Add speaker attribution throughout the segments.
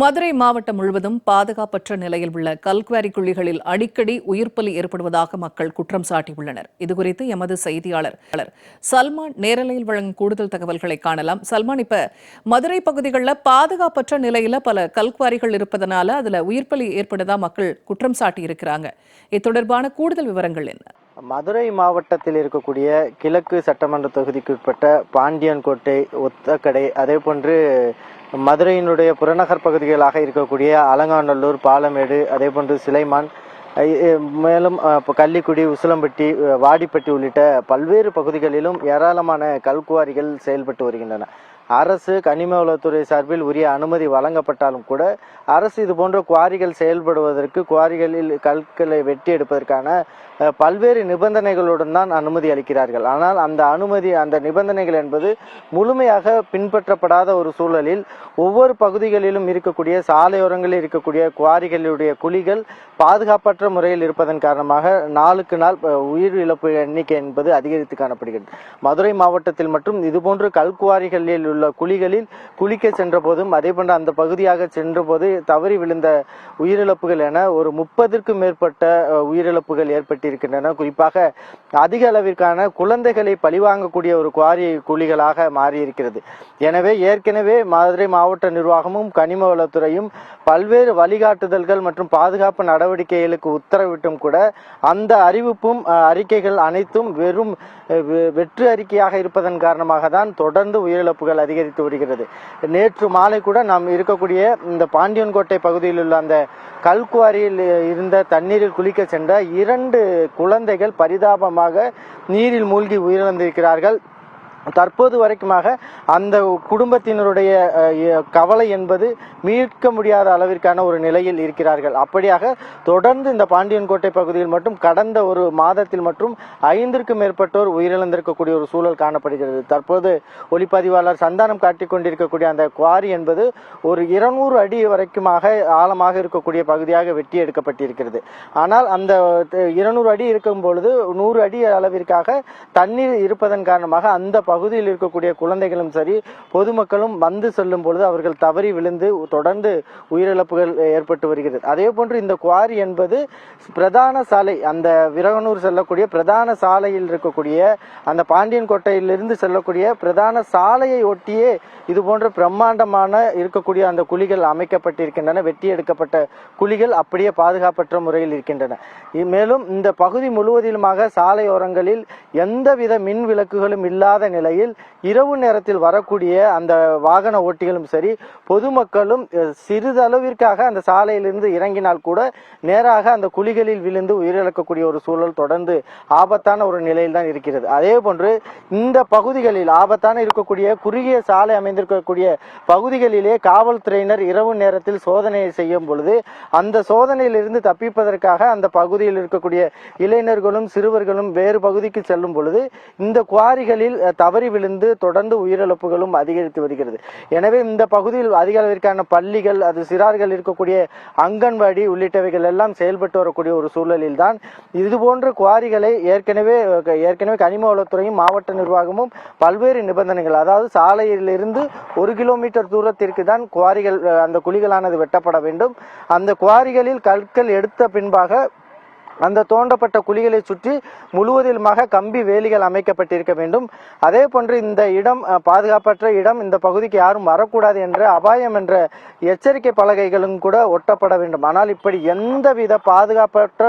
Speaker 1: மதுரை மாவட்டம் முழுவதும் பாதுகாப்பற்ற நிலையில் உள்ள கல்குவாரி குழிகளில் அடிக்கடி உயிர்ப்பலி ஏற்படுவதாக மக்கள் குற்றம் சாட்டியுள்ளனர். இதுகுறித்து எமது செய்தியாளர் சல்மான் நேரலையில் வழங்கும் கூடுதல் தகவல்களை காணலாம். சல்மான் இப்ப மதுரை பகுதிகளில் பாதுகாப்பற்ற நிலையில பல கல்குவாரிகள் இருப்பதனால அதுல உயிர்ப்பலி ஏற்படுதா மக்கள் குற்றம் சாட்டி இருக்கிறாங்க இது தொடர்பான கூடுதல் விவரங்கள் என்ன?
Speaker 2: மதுரை மாவட்டத்தில் இருக்கக்கூடிய கிழக்கு சட்டமன்ற தொகுதிக்கு உட்பட்ட பாண்டியன்கோட்டை ஒத்தக்கடை அதே போன்று மதுரையினுடைய புறநகர் பகுதிகளாக இருக்கக்கூடிய அலங்காநல்லூர் பாலமேடு அதே போன்று சிலைமான் மேலும் கள்ளிக்குடி உசிலம்பட்டி வாடிப்பட்டி உள்ளிட்ட பல்வேறு பகுதிகளிலும் ஏராளமான கல்குவாரிகள் செயல்பட்டு வருகின்றன. அரசு கனிம வளத்துறை சார்பில் உரிய அனுமதி வழங்கப்பட்டாலும் கூட அரசு இது போன்ற குவாரிகள் செயல்படுவதற்கு குவாரிகளில் கற்களை வெட்டி எடுப்பதற்கான பல்வேறு நிபந்தனைகளுடன் தான் அனுமதி அளிக்கிறார்கள். ஆனால் அந்த அனுமதி அந்த நிபந்தனைகள் என்பது முழுமையாக பின்பற்றப்படாத ஒரு சூழலில் ஒவ்வொரு பகுதிகளிலும் இருக்கக்கூடிய சாலையோரங்களில் இருக்கக்கூடிய குவாரிகளுடைய குழிகள் பாதுகாப்பற்ற முறையில் இருப்பதன் காரணமாக நாளுக்கு நாள் உயிர் இழப்பு எண்ணிக்கை என்பது அதிகரித்து காணப்படுகிறது மதுரை மாவட்டத்தில் மற்றும் இதுபோன்று கல்குவாரிகளில் உள்ள குழிகளில் குளிக்க சென்ற போதும் அதே அந்த பகுதியாக சென்ற போது தவறி விழுந்த உயிரிழப்புகள் என ஒரு முப்பதற்கும் மேற்பட்ட உயிரிழப்புகள் ஏற்பட்டிருக்கின்றன. குறிப்பாக அதிக அளவிற்கான குழந்தைகளை பழிவாங்கக்கூடிய ஒரு குவாரி குழிகளாக மாறியிருக்கிறது. எனவே ஏற்கனவே மதுரை மாவட்ட நிர்வாகமும் கனிம வளத்துறையும் பல்வேறு வழிகாட்டுதல்கள் மற்றும் பாதுகாப்பு நடவடிக்கைகளுக்கு உத்தரவிட்டும் கூட அந்த அறிவிப்பும் அறிக்கைகள் அனைத்தும் வெறும் வெ- வெற்று அறிக்கையாக இருப்பதன் காரணமாக தான் தொடர்ந்து உயிரிழப்புகள் அதிகரித்து வருகிறது. நேற்று மாலை கூட நாம் இருக்கக்கூடிய இந்த பாண்டியன்கோட்டை பகுதியில் உள்ள அந்த கல்குவாரியில் இருந்த தண்ணீரில் குளிக்க சென்ற இரண்டு குழந்தைகள் பரிதாபமாக நீரில் மூழ்கி உயிரிழந்திருக்கிறார்கள். தற்போது வரைக்குமாக அந்த குடும்பத்தினருடைய கவலை என்பது மீட்க முடியாத அளவிற்கான ஒரு நிலையில் இருக்கிறார்கள். அப்படியாக தொடர்ந்து இந்த பாண்டியன்கோட்டை பகுதியில் மட்டும் கடந்த ஒரு மாதத்தில் மற்றும் ஐந்திற்கும் மேற்பட்டோர் உயிரிழந்திருக்கக்கூடிய ஒரு சூழல் காணப்படுகிறது. தற்போது ஒளிப்பதிவாளர் சந்தானம் காட்டிக் கொண்டிருக்கக்கூடிய அந்த குவாரி என்பது ஒரு இருநூறு அடி வரைக்குமாக ஆழமாக இருக்கக்கூடிய பகுதியாக வெட்டி எடுக்கப்பட்டிருக்கிறது. ஆனால் அந்த இருநூறு அடி இருக்கும் பொழுது நூறு அடி அளவிற்காக தண்ணீர் இருப்பதன் காரணமாக அந்த பகுதியில் இருக்கக்கூடிய குழந்தைகளும் சரி பொதுமக்களும் வந்து செல்லும் பொழுது அவர்கள் தவறி விழுந்து தொடர்ந்து உயிரிழப்புகள் ஏற்பட்டு வருகிறது. அதே போன்று இந்த குவாரி என்பது பிரதான சாலை அந்த விரகனூர் செல்லக்கூடிய பிரதான சாலையில் இருக்கக்கூடிய அந்த பாண்டியன் கோட்டையிலிருந்து செல்லக்கூடிய பிரதான சாலையை ஒட்டியே இது போன்ற பிரம்மாண்டமான இருக்கக்கூடிய அந்த குழிகள் அமைக்கப்பட்டிருக்கின்றன வெட்டி எடுக்கப்பட்ட குழிகள் அப்படியே பாதுகாப்பற்ற முறையில் இருக்கின்றன. மேலும் இந்த பகுதி முழுவதிலுமாக சாலையோரங்களில் எந்தவித மின் விளக்குகளும் இல்லாத நிலையில் இரவு நேரத்தில் வரக்கூடிய அந்த வாகன ஓட்டிகளும் சரி பொதுமக்களும் சிறிதளவிற்காக அந்த சாலையிலிருந்து இறங்கினால் கூட நேராக அந்த குழிகளில் விழுந்து உயிரிழக்கக்கூடிய ஒரு சூழல் தொடர்ந்து ஆபத்தான ஒரு நிலையில் தான் இருக்கிறது. அதே போன்று இந்த பகுதிகளில் ஆபத்தான இருக்கக்கூடிய குறுகிய சாலை அமைந்திருக்கக்கூடிய பகுதிகளிலே காவல்துறையினர் இரவு நேரத்தில் சோதனையை செய்யும் பொழுது அந்த சோதனையிலிருந்து தப்பிப்பதற்காக அந்த பகுதியில் இருக்கக்கூடிய இளைஞர்களும் சிறுவர்களும் வேறு பகுதிக்கு செல்லும் பொழுது இந்த குவாரிகளில் அஹ், தவறி விழுந்து தொடர்ந்து உயிரிழப்புகளும் அதிகரித்து வருகிறது. எனவே இந்த பகுதியில் அதிக அளவிற்கான பள்ளிகள் அது சிறார்கள் இருக்கக்கூடிய அங்கன்வாடி உள்ளிட்டவைகள் எல்லாம் செயல்பட்டு வரக்கூடிய ஒரு சூழலில் தான். இதுபோன்ற குவாரிகளை ஏற்கனவே ஏற்கனவே கனிம வளத்துறையும் மாவட்ட நிர்வாகமும் பல்வேறு நிபந்தனைகள் அதாவது சாலையிலிருந்து ஒரு கிலோமீட்டர் தூரத்திற்கு தான் குவாரிகள் அந்த குழிகளானது வெட்டப்பட வேண்டும். அந்த குவாரிகளில் கற்கள் எடுத்த பின்பாக அந்த தோண்டப்பட்ட குழிகளை சுற்றி முழுவதிலுமாக கம்பி வேலிகள் அமைக்கப்பட்டிருக்க வேண்டும். அதே போன்று இந்த இடம் பாதுகாப்பற்ற இடம் இந்த பகுதிக்கு யாரும் வரக்கூடாது என்ற அபாயம் என்ற எச்சரிக்கை பலகைகளும் கூட ஒட்டப்பட வேண்டும். ஆனால் இப்படி எந்தவித பாதுகாப்பற்ற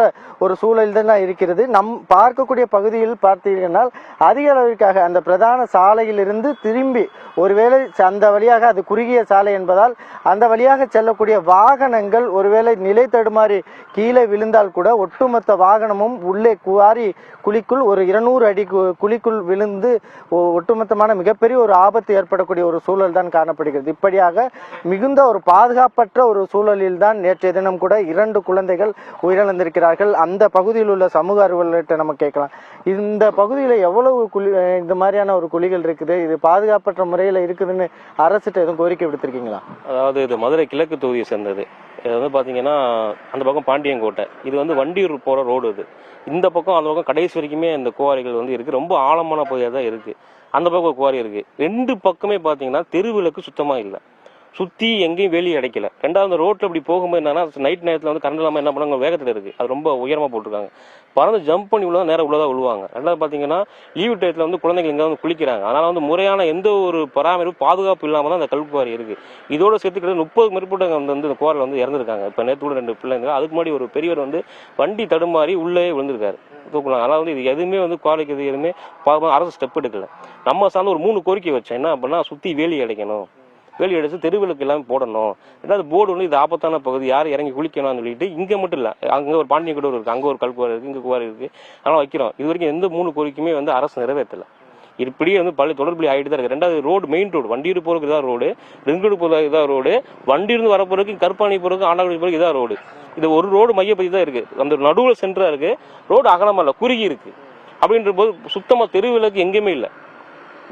Speaker 2: ஒரு சூழல் தான் இருக்கிறது. நம் பார்க்கக்கூடிய பகுதியில் பார்த்தீர்கள் அதிக அளவிற்காக அந்த பிரதான சாலையிலிருந்து திரும்பி ஒருவேளை அந்த வழியாக அது குறுகிய சாலை என்பதால் அந்த வழியாக செல்லக்கூடிய வாகனங்கள் ஒருவேளை நிலை தடுமாறி கீழே விழுந்தால் கூட ஒட்டுமொத்த வாகனமும் உள்ளே குவாரி குழிக்குள் ஒரு இருநூறு அடி கு- குழிக்குள் விழுந்து ஒ- ஒட்டுமொத்தமான மிகப்பெரிய ஒரு ஆபத்து ஏற்படக்கூடிய ஒரு சூழல் தான் காணப்படுகிறது. இப்படியாக மிகுந்த ஒரு பாதுகாப்பற்ற ஒரு சூழலில் தான் நேற்றைய தினம் கூட இரண்டு குழந்தைகள் உயிரிழந்திருக்கிறார்கள். அந்த பகுதியில் உள்ள சமூக அலுவலர்கிட்ட நம்ம கேட்கலாம். இந்த பகுதியில் எவ்வளவு குழி இந்த மாதிரியான ஒரு குழிகள் இருக்குது? இது பாதுகாப்பற்ற முறையில் இருக்குதுன்னு அரசுகிட்ட எதுவும் கோரிக்கை விடுத்திருக்கீங்களா?
Speaker 3: அதாவது இது மதுரை கிழக்கு தொகுதியை சேர்ந்தது. இது வந்து பார்த்தீங்கன்னா அந்த பக்கம் பாண்டியங்கோட்டை. இது வந்து வண்டியூர் போகிற ரோடு இது. இந்த பக்கம் அந்த பக்கம் கடைசி வரைக்குமே இந்த குவாரிகள் வந்து இருக்குது ரொம்ப ஆழமான பகுதியாக தான் இருக்குது அந்த பக்கம் ஒரு குவாரி இருக்குது ரெண்டு பக்கமே பார்த்தீங்கன்னா தெருவிளக்கு சுத்தமாக இல்லை. சுத்தி எங்கேயும் வேலி அடைக்கல. ரெண்டாவது அந்த ரோட்ல இப்படி போகும்போது என்னன்னா நைட் நேரத்துல வந்து கரண்ட் இல்லாம என்ன பண்ணுவாங்க? வேகத்துல இருக்கு. அது ரொம்ப உயரமா போட்டிருக்காங்க. பறந்து ஜம்ப் பண்ணி உள்ளதா நேரம் உள்ளதாக விழுவாங்க ரெண்டாவது பாத்தீங்கன்னா லீவு டயத்துல வந்து குழந்தைங்க இங்கே வந்து குளிக்கிறாங்க. அதனால வந்து முறையான எந்த ஒரு பராமரிப்பு பாதுகாப்பு இல்லாம தான் அந்த கல்குவாரி இருக்கு. இதோட சேர்த்து கிட்ட முப்பது மேற்பட்டவங்க வந்து இந்த குவாரில் வந்து இறந்துருக்காங்க. இப்ப நேற்று கூட ரெண்டு பிள்ளைங்க அதுக்கு முன்னாடி ஒரு பெரியவர் வந்து வண்டி தடுமாறி உள்ளே விழுந்திருக்காரு. தூக்கலாம் அதனால வந்து இது எதுவுமே வந்து குவாரிக்கு இது எதுவுமே பாதுகா- அரசு ஸ்டெப் எடுக்கல. நம்ம சார்ந்து ஒரு மூணு கோரிக்கை வச்சேன் என்ன அப்படின்னா சுத்தி வேலி அடைக்கணும். வேலி எடுத்து தெருவிளக்கு எல்லாமே போடணும். ரெண்டாவது போர்டு வந்து இது ஆபத்தான பகுதி. யார் இறங்கி குளிக்கணும்னு சொல்லிட்டு இங்கே மட்டும் இல்லை அங்கே ஒரு பாண்டியன் கூட இருக்குது அங்கே ஒரு கல்குவாரி இருக்குது இங்கே குவாரி இருக்குது அதனால வைக்கிறோம். இது வரைக்கும் எந்த மூணு கோரிக்கையுமே வந்து அரசு நிறைவேற்றலை. இப்படியே வந்து பல தொடர்புலி ஆகிட்டு தான் இருக்கு. ரெண்டாவது ரோடு மெயின் ரோடு வண்டியூர் போறதுக்கு இதான் ரோடு ரெங்கடு போறதுக்கு இதான் ரோடு வண்டி இருந்து வர போறதுக்கு கருப்பாணி போறதுக்கு ஆண்டாங்குடி போறதுக்கு இதான் ரோடு இது ஒரு ரோடு மையப்பதி தான் இருக்கு. அந்த நடுவில் சென்டரா இருக்கு. ரோடு அகலமா இல்லை குறுகி இருக்கு. அப்படின்ற போது சுத்தமா தெருவிளக்கு எங்கேயுமே இல்லை.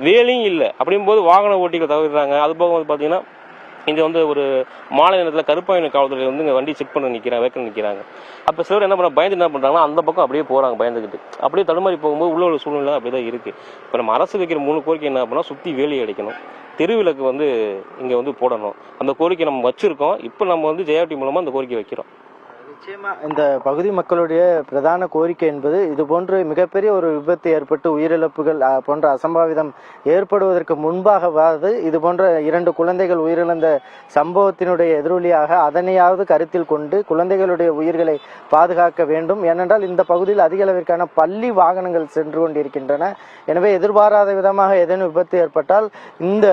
Speaker 3: வேலையும் இல்லை. அப்படிங்கும்போது போது வாகன ஓட்டிகள் தவிர்க்கிறாங்க அது போக வந்து பார்த்தீங்கன்னா இங்கே வந்து ஒரு மாலை நேரத்தில் கருப்பாயின காவல்துறையில் வந்து இங்கே வண்டி செக் பண்ண நிற்கிறாங்க வைக்க நிற்கிறாங்க அப்போ சிலர் என்ன பண்ண பயந்து என்ன பண்ணுறாங்கன்னா அந்த பக்கம் அப்படியே போகிறாங்க பயந்துக்கிட்டு அப்படியே தடுமாறி போகும்போது உள்ள ஒரு சூழ்நிலை அப்படி தான் இருக்குது இப்போ நம்ம அரசு வைக்கிற மூணு கோரிக்கை என்ன பண்ணால் சுற்றி வேலி அடிக்கணும். தெருவிளக்கு வந்து இங்கே வந்து போடணும். அந்த கோரிக்கை நம்ம வச்சுருக்கோம். இப்போ நம்ம வந்து ஜெயாட்டி மூலமாக அந்த கோரிக்கை வைக்கிறோம்.
Speaker 2: நிச்சயமா இந்த பகுதி மக்களுடைய பிரதான கோரிக்கை என்பது இது போன்று மிகப்பெரிய ஒரு விபத்து ஏற்பட்டு உயிரிழப்புகள் போன்ற அசம்பாவிதம் ஏற்படுவதற்கு முன்பாகவாவது இது போன்ற இரண்டு குழந்தைகள் உயிரிழந்த சம்பவத்தினுடைய எதிரொலியாக அதனையாவது கருத்தில் கொண்டு குழந்தைகளுடைய உயிர்களை பாதுகாக்க வேண்டும். ஏனென்றால் இந்த பகுதியில் அதிக அளவிற்கான பள்ளி வாகனங்கள் சென்று கொண்டிருக்கின்றன. எனவே எதிர்பாராத விதமாக ஏதேனும் விபத்து ஏற்பட்டால் இந்த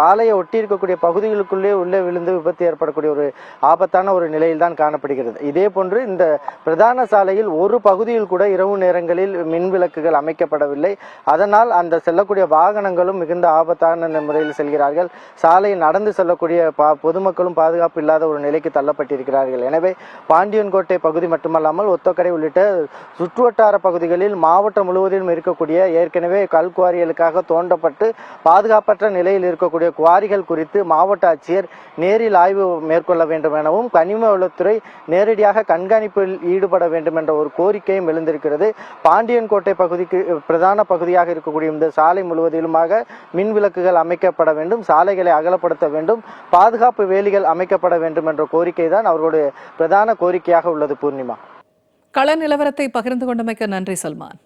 Speaker 2: சாலையை ஒட்டி இருக்கக்கூடிய பகுதிகளுக்குள்ளே உள்ளே விழுந்து விபத்து ஏற்படக்கூடிய ஒரு ஆபத்தான ஒரு நிலையில் தான் காணப்படுகிறது. இதே போன்று இந்த பிரதான சாலையில் ஒரு பகுதியில் கூட இரவு நேரங்களில் மின் விளக்குகள் அமைக்கப்படவில்லை. அதனால் அந்த செல்லக்கூடிய வாகனங்களும் மிகுந்த ஆபத்தான முறையில் செல்கிறார்கள். சாலையில் நடந்து செல்லக்கூடிய பா பொதுமக்களும் பாதுகாப்பு இல்லாத ஒரு நிலைக்கு தள்ளப்பட்டிருக்கிறார்கள். எனவே பாண்டியன்கோட்டை பகுதி மட்டுமல்லாமல் ஒத்தக்கடை உள்ளிட்ட சுற்றுவட்டார பகுதிகளில் மாவட்டம் முழுவதிலும் இருக்கக்கூடிய ஏற்கனவே கல் குவாரிகளுக்காக தோண்டப்பட்டு பாதுகாப்பற்ற நிலையில் இருக்கக்கூடிய குவாரிகள் குறித்து மாவட்ட ஆட்சியர் நேரில் ஆய்வு மேற்கொள்ள வேண்டும் எனவும் கனிம வளத்துறை நேரடியாக கண்காணிப்பில் ஈடுபட வேண்டும் என்ற ஒரு கோரிக்கையும் எழுந்திருக்கிறது. பாண்டியன்கோட்டை பகுதிக்கு பிரதான பகுதியாக இருக்கக்கூடிய இந்த சாலை முழுவதிலுமாக மின் விளக்குகள் அமைக்கப்பட வேண்டும் சாலைகளை அகலப்படுத்த வேண்டும் பாதுகாப்பு வேலிகள் அமைக்கப்பட வேண்டும் என்ற கோரிக்கை தான் அவர்களுடைய பிரதான கோரிக்கையாக உள்ளது பூர்ணிமா.
Speaker 1: கள நிலவரத்தை பகிர்ந்து கொண்டமைக்கு நன்றி சல்மான்.